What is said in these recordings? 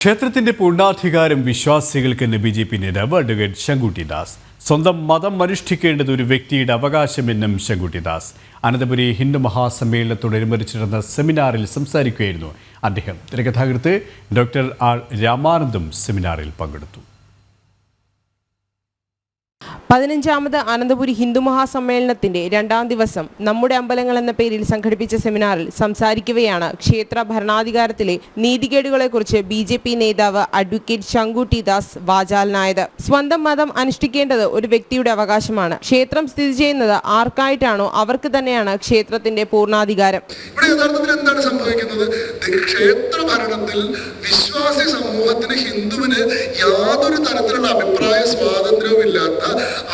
ക്ഷേത്രത്തിന്റെ പൂർണാധികാരം വിശ്വാസികൾക്ക് ബി ജെ പി നേതാവ് അഡ്വക്കേറ്റ് ശങ്കുട്ടി ദാസ് സ്വന്തം മതം അനുഷ്ഠിക്കേണ്ടത് ഒരു വ്യക്തിയുടെ അവകാശമെന്നും ശങ്കുട്ടി ദാസ് അനന്തപുരി ഹിന്ദു മഹാസമ്മേളനത്തോടനുബന്ധിച്ച് നടന്ന സെമിനാറിൽ സംസാരിക്കുകയായിരുന്നു അദ്ദേഹം. തിരക്കഥാകൃത്ത് ഡോക്ടർ ആർ രാമാനന്ദും സെമിനാറിൽ പങ്കെടുത്തു. പതിനഞ്ചാമത് അനന്തപുരി ഹിന്ദു മഹാസമ്മേളനത്തിന്റെ രണ്ടാം ദിവസം നമ്മുടെ അമ്പലങ്ങൾ എന്ന പേരിൽ സംഘടിപ്പിച്ച സെമിനാറിൽ സംസാരിക്കവെയാണ് ക്ഷേത്ര ഭരണാധികാരത്തിലെ നീതികേടുകളെക്കുറിച്ച് ബി ജെ പി നേതാവ് അഡ്വക്കേറ്റ് ശങ്കുട്ടി ദാസ് വാചാലനായത്. സ്വന്തം മതം അനുഷ്ഠിക്കേണ്ടത് ഒരു വ്യക്തിയുടെ അവകാശമാണ്. ക്ഷേത്രം സ്ഥിതി ചെയ്യുന്നത് ആർക്കായിട്ടാണോ അവർക്ക് തന്നെയാണ് ക്ഷേത്രത്തിന്റെ പൂർണാധികാരം. എന്താണ് സംഭവിക്കുന്നത്? ക്ഷേത്ര ഭരണത്തിൽ വിശ്വാസി സമൂഹത്തിന് ഹിന്ദുവിന് യാതൊരു തരത്തിലുള്ള അഭിപ്രായ സ്വാതന്ത്ര്യവും ഇല്ലാത്ത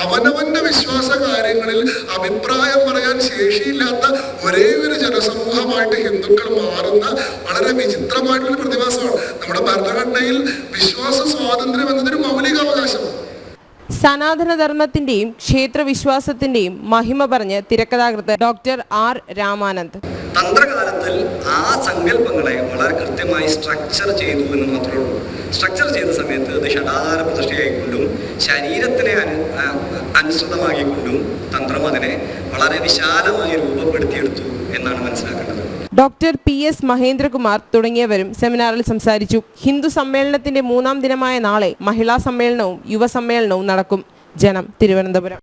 അവനവന്റെ വിശ്വാസ കാര്യങ്ങളിൽ അഭിപ്രായം പറയാൻ ശേഷിയില്ലാത്ത ഒരേ ഒരു ജനസമൂഹമായിട്ട് ഹിന്ദുക്കൾ മാറുന്ന വളരെ വിചിത്രമായിട്ടുള്ള പ്രതിഭാസമാണ്. നമ്മുടെ ഭരണഘടനയിൽ വിശ്വാസ സ്വാതന്ത്ര്യം എന്നതൊരു മൗലിക അവകാശമാണ് സനാതനധർമ്മത്തിന്റെയും ക്ഷേത്രവിശ്വാസത്തിന്റെയും മഹിമ പറഞ്ഞ് തിരക്കഥാകൃത്ത് ഡോക്ടർ ആർ രാമാനന്ദ്. തന്ത്രകാലത്തിൽ ആ സങ്കല്പങ്ങളെ വളരെ കൃത്യമായി സ്ട്രക്ചർ ചെയ്തു എന്ന് മാത്രമേ ഉള്ളൂ. സ്ട്രക്ചർ ചെയ്ത സമയത്ത് അത് ഷടാധാര പ്രതിഷ്ഠയായിക്കൊണ്ടും ശരീരത്തിനെ അനു അനുസൃതമാക്കിക്കൊണ്ടും തന്ത്രം അതിനെ വളരെ വിശാലമായി രൂപപ്പെടുത്തിയെടുത്തു എന്നാണ് മനസ്സിലാക്കേണ്ടത്. ഡോക്ടർ പി എസ് മഹേന്ദ്രകുമാർ തുടങ്ങിയവരും സെമിനാറിൽ സംസാരിച്ചു. ഹിന്ദു സമ്മേളനത്തിന്റെ മൂന്നാം ദിനമായ നാളെ മഹിളാ സമ്മേളനവും യുവ സമ്മേളനവും നടക്കും. ജനം തിരുവനന്തപുരം.